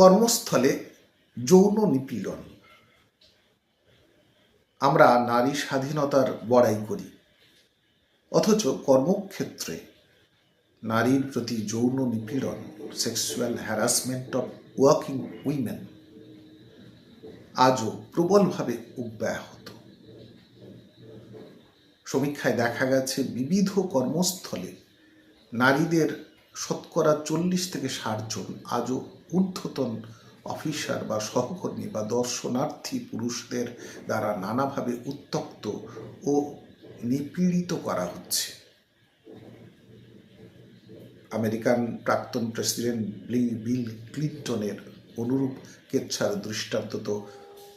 কর্মস্থলে যৌন নিপীড়ন। আমরা নারী স্বাধীনতার বড়াই করি। অথচ কর্মক্ষেত্রে নারীর প্রতি যৌন নিপীড়ন sexual harassment of working women আজও প্রবলভাবে অব্যাহত। সমীক্ষায় দেখা গেছে, বিবিধ কর্মস্থলে নারীদের শতকরা চল্লিশ থেকে ষাট জন আজও ঊর্ধ্বতন অফিসার বা সহকর্মী বা দর্শনার্থী পুরুষদের দ্বারা নানাভাবে উত্তক্ত ও নিপীড়িত করা হচ্ছে। আমেরিকান প্রাক্তন প্রেসিডেন্ট বিল ক্লিন্টনের অনুরূপ কেচ্ছার দৃষ্টান্ত তো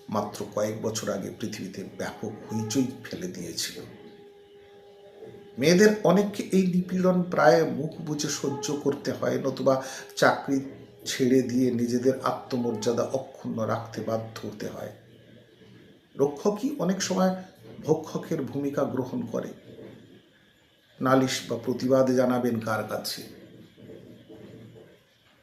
মাত্র কয়েক বছর আগে পৃথিবীতে ব্যাপক হইচই ফেলে দিয়েছিল। মেয়েদের অনেককে এই নিপীড়ন প্রায় মুখ বুঝে সহ্য করতে হয়, নতুবা চাকরি ছেড়ে দিয়ে নিজেদের আত্মমর্যাদা অক্ষুণ্ণ রাখতে বাধ্য হতে হয়। রক্ষকই অনেক সময় ভক্ষকের ভূমিকা গ্রহণ করে। নালিশ বা প্রতিবাদ জানাবেন কার কাছে?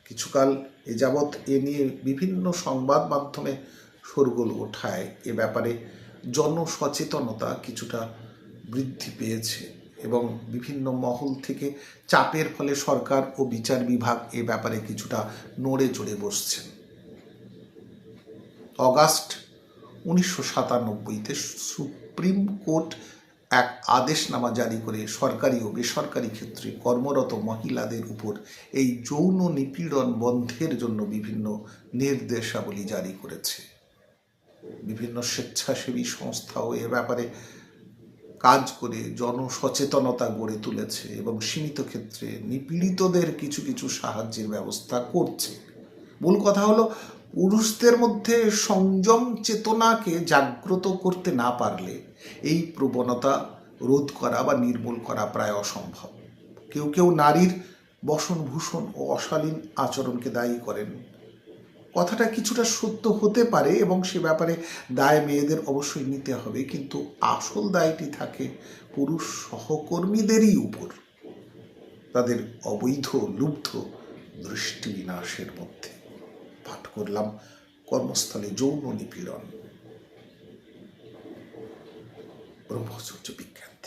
কিছুকাল এ যাবৎ এ নিয়ে বিভিন্ন সংবাদ মাধ্যমে শোরগোল ওঠায়। এ ব্যাপারে জনসচেতনতা কিছুটা বৃদ্ধি পেয়েছে। এবং বিভিন্ন মহল থেকে চাপের ফলে সরকার ও বিচার বিভাগ এ ব্যাপারে কিছুটা নড়ে চড়ে বসছেন। অগাস্ট উনিশশো সাতানব্বইতে সুপ্রিম কোর্ট এক আদেশনামা জারি করে সরকারি ও বেসরকারি ক্ষেত্রে কর্মরত মহিলাদের উপর এই যৌন নিপীড়ন বন্ধের জন্য বিভিন্ন নির্দেশাবলী জারি করেছে। বিভিন্ন স্বেচ্ছাসেবী সংস্থাও এ ব্যাপারে কাজ করে জনসচেতনতা গড়ে তুলেছে এবং সীমিত ক্ষেত্রে নিপীড়িতদের কিছু কিছু সাহায্যের ব্যবস্থা করছে। মূল কথা হলো, পুরুষদের মধ্যে সংযম চেতনাকে জাগ্রত করতে না পারলে এই প্রবণতা রোধ করা বা নির্মূল করা প্রায় অসম্ভব। কেউ কেউ নারীর বসনভূষণ ও অশালীন আচরণকে দায়ী করেন। কথাটা কিছুটা সত্য হতে পারে এবং সে ব্যাপারে দায় মেয়েদের অবশ্যই নিতে হবে, কিন্তু আসল দায়টি থাকে পুরুষ সহকর্মীদেরই উপর। তাদের অবৈধ, লুব্ধ দৃষ্টি বিনাশের মধ্যে। পাঠ করলাম কর্মস্থলে যৌন নিপীড়ন। ব্রহ্মচর্য বিজ্ঞান।